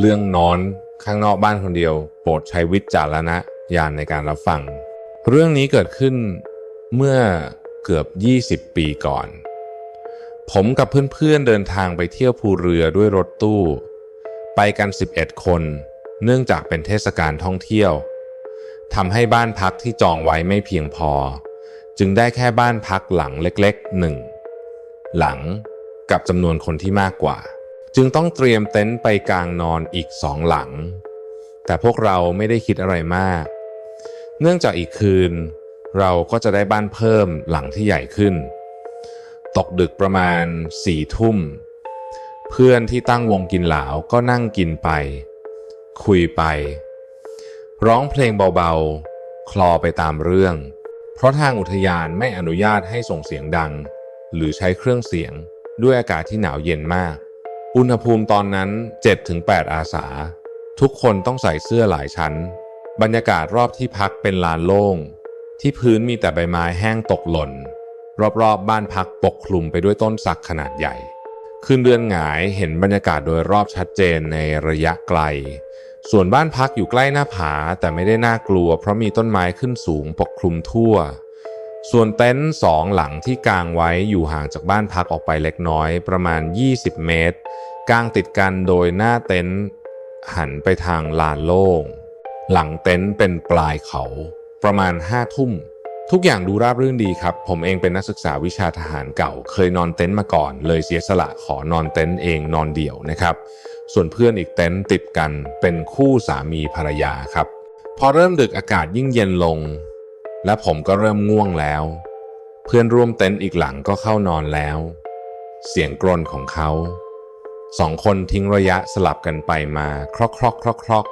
เรื่องนอนข้างนอกบ้านคนเดียว โปรดใช้วิจารณญาณในการรับฟัง เรื่องนี้เกิดขึ้นเมื่อเกือบ 20 ปีก่อน ผมกับเพื่อนๆเดินทางไปเที่ยวภูเรือด้วยรถตู้ ไปกัน 11 คน เนื่องจากเป็นเทศกาลท่องเที่ยวทำให้บ้านพักที่จองไว้ไม่เพียงพอ จึงได้แค่บ้านพักหลังเล็กๆหนึ่งหลังกับจำนวนคนที่มากกว่า จึงต้องเตรียมเต็นท์ไปกลางนอนอีกสองหลัง แต่พวกเราไม่ได้คิดอะไรมาก เนื่องจากอีกคืน เราก็จะได้บ้านเพิ่มหลังที่ใหญ่ขึ้น ตกดึกประมาณสี่ทุ่ม เพื่อนที่ตั้งวงกินเหลาก็นั่งกินไป คุยไป ร้องเพลงเบาๆ คลอไปตามเรื่อง เพราะทางอุทยานไม่อนุญาตให้ส่งเสียงดัง หรือใช้เครื่องเสียงด้วยอากาศที่หนาวเย็นมาก อุณหภูมิตอนนั้น 7-8 อาสา ทุกคนต้องใส่เสื้อหลายชั้น บรรยากาศรอบที่พักเป็นลานโล่ง ที่พื้นมีแต่ใบไม้แห้งตกหล่น รอบๆบบ้านพักปกคลุมไปด้วยต้นสักขนาดใหญ่คืนเดือนหงายเห็นบรรยากาศโดยรอบชัดเจนในระยะไกล ส่วนบ้านพักอยู่ใกล้หน้าผาแต่ไม่ได้น่ากลัว เพราะมีต้นไม้ขึ้นสูงปกคลุมทั่ว ส่วนเต็นท์สองหลังที่กางไว้อยู่ห่างจากบ้านพักออกไปเล็กน้อยประมาณ 20 เมตร กางติดกันโดยหน้าเต็นท์หันไปทางลานโล่ง หลังเต็นท์เป็นปลายเขา ประมาณห้าทุ่ม ทุกอย่างดูราบรื่นดีครับ ผมเองเป็นนักศึกษาวิชาทหารเก่า เคยนอนเต็นท์มาก่อน เลยเสียสละขอนอนเต็นท์เองนอนเดี่ยวนะครับ ส่วนเพื่อนอีกเต็นท์ติดกันเป็นคู่สามีภรรยาครับ พอเริ่มดึกอากาศยิ่งเย็นลง และผมก็เริ่มง่วงแล้ว เพื่อนร่วมเต็นท์อีกหลังก็เข้านอนแล้ว เสียงกรนของเขาสองคนทิ้งระยะสลับกันไปมาครอกครอกครอกครอก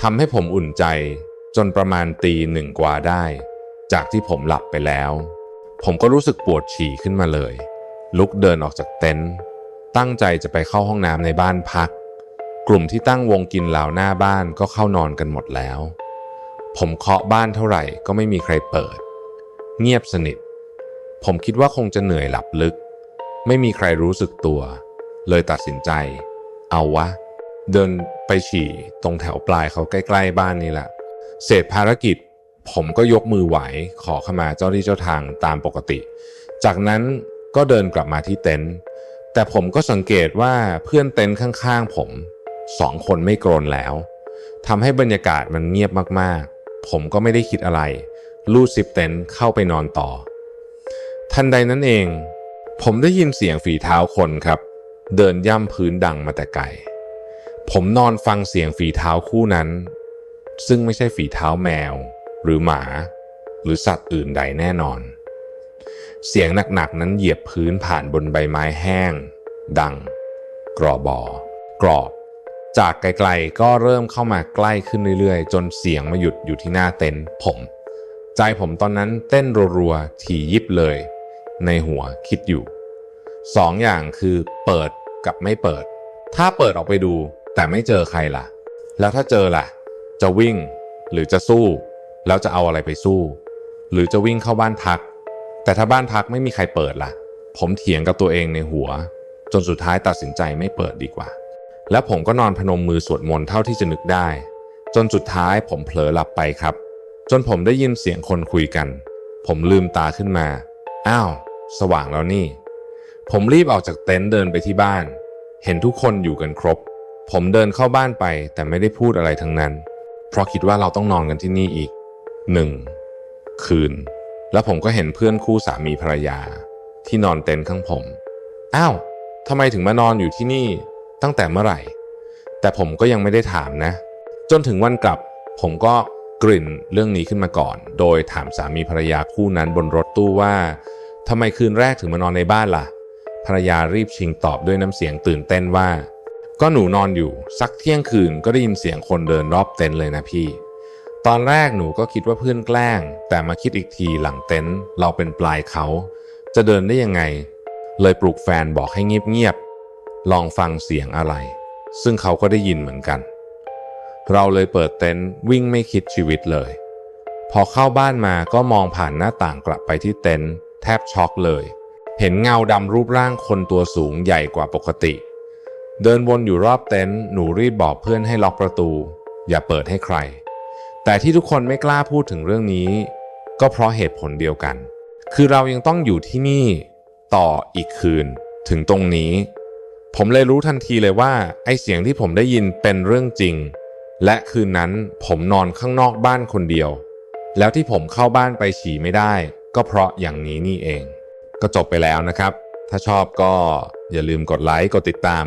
ทำให้ผมอุ่นใจจนประมาณตีหนึ่งกว่าได้ จากที่ผมหลับไปแล้ว ผมก็รู้สึกปวดฉี่ขึ้นมาเลย ลุกเดินออกจากเต็นท์ตั้งใจจะไปเข้าห้องน้ำในบ้านพัก กลุ่มที่ตั้งวงกินเหล้าหน้าบ้านก็เข้านอนกันหมดแล้ว ผมเคาะบ้านเท่าไหร่ก็ไม่มีใครเปิด เงียบสนิท ผมคิดว่าคงจะเหนื่อยหลับลึก ไม่มีใครรู้สึกตัว เลยตัดสินใจ เอาวะ เดินไปฉี่ตรงแถวปลายเขาใกล้ ๆ บ้านนี่แหละเสร็จภารกิจ ผมก็ยกมือไหวขอขมาเจ้าที่เจ้าทางตามปกติ จากนั้นก็เดินกลับมาที่เต็นท์แต่ผมก็สังเกตว่าเพื่อนเต็นท์ข้างๆผมสองคนไม่โกรนแล้วทำให้บรรยากาศมันเงียบมากๆ ผมก็ไม่ได้คิดอะไร ลูดซิปเต็นเข้าไปนอนต่อ ทันใดนั้นเอง ผมได้ยินเสียงฝีเท้าคนครับ เดินย่ำพื้นดังมาแต่ไกลผมนอนฟังเสียงฝีเท้าคู่นั้น ซึ่งไม่ใช่ฝีเท้าแมว หรือหมา หรือสัตว์อื่นใดแน่นอน เสียงหนักๆนั้นเหยียบพื้นผ่านบนใบไม้แห้ง ดัง กรอบอกรอบ จากไกลๆก็เริ่มเข้ามาใกล้ขึ้นเรื่อยๆ จนเสียงมาหยุดอยู่ที่หน้าเต็นท์ผม ใจผมตอนนั้นเต้นรัวๆถี่ยิบเลย ในหัวคิดอยู่สองอย่างคือเปิดกับไม่เปิด ถ้าเปิดออกไปดูแต่ไม่เจอใครล่ะ แล้วถ้าเจอล่ะ จะวิ่งหรือจะสู้ แล้วจะเอาอะไรไปสู้ หรือจะวิ่งเข้าบ้านพัก แต่ถ้าบ้านพักไม่มีใครเปิดล่ะ ผมเถียงกับตัวเองในหัว จนสุดท้ายตัดสินใจไม่เปิดดีกว่า แล้วผมก็นอนพนมมือสวดมนต์เท่าที่จะนึกได้ จนสุดท้ายผมเผลอหลับไปครับ จนผมได้ยินเสียงคนคุยกัน ผมลืมตาขึ้นมา อ้าว สว่างแล้วนี่ ผมรีบออกจากเต็นท์เดินไปที่บ้าน เห็นทุกคนอยู่กันครบ ผมเดินเข้าบ้านไปแต่ไม่ได้พูดอะไรทั้งนั้น เพราะคิดว่าเราต้องนอนกันที่นี่อีกหนึ่งคืน แล้วผมก็เห็นเพื่อนคู่สามีภรรยา ที่นอนเต็นท์ข้างผม อ้าวทำไมถึงมานอนอยู่ที่นี่ ตั้งแต่เมื่อไหร่ แต่ผมก็ยังไม่ได้ถามนะ จนถึงวันกลับ ผมก็กลิ่นเรื่องนี้ขึ้นมาก่อน โดยถามสามีภรรยาคู่นั้นบนรถตู้ว่าทำไมคืนแรกถึงมานอนในบ้านล่ะ ภรรยารีบชิงตอบด้วยน้ำเสียงตื่นเต้นว่า ก็หนูนอนอยู่ สักเที่ยงคืนก็ได้ยินเสียงคนเดินรอบเต็นท์เลยนะพี่ ตอนแรกหนูก็คิดว่าเพื่อนแกล้ง แต่มาคิดอีกทีหลังเต็นท์เราเป็นปลายเขา จะเดินได้ยังไง เลยปลุกแฟนบอกให้เงียบ ลองฟังเสียงอะไร ซึ่งเขาก็ได้ยินเหมือนกัน เราเลยเปิดเต็นท์วิ่งไม่คิดชีวิตเลย พอเข้าบ้านมาก็มองผ่านหน้าต่างกลับไปที่เต็นท์แทบช็อกเลย เห็นเงาดำรูปร่างคนตัวสูงใหญ่กว่าปกติ เดินวนอยู่รอบเต็นท์หนูรีบบอกเพื่อนให้ล็อกประตู อย่าเปิดให้ใคร แต่ที่ทุกคนไม่กล้าพูดถึงเรื่องนี้ ก็เพราะเหตุผลเดียวกัน คือเรายังต้องอยู่ที่นี่ ต่ออีกคืนถึงตรงนี้ ผมเลยรู้ทันทีเลยว่าไอเสียงที่ผมได้ยินเป็นเรื่องจริง และคืนนั้นผมนอนข้างนอกบ้านคนเดียว แล้วที่ผมเข้าบ้านไปฉี่ไม่ได้ ก็เพราะอย่างนี้นี่เอง ก็จบไปแล้วนะครับ ถ้าชอบก็อย่าลืมกดไลค์กดติดตาม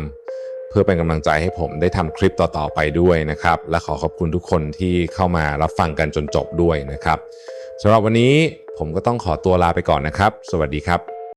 เพื่อเป็นกำลังใจให้ผมได้ทำคลิปต่อๆไปด้วยนะครับ และขอขอบคุณทุกคนที่เข้ามารับฟังกันจนจบด้วยนะครับสำหรับวันนี้ผมก็ต้องขอตัวลาไปก่อนนะครับ สวัสดีครับ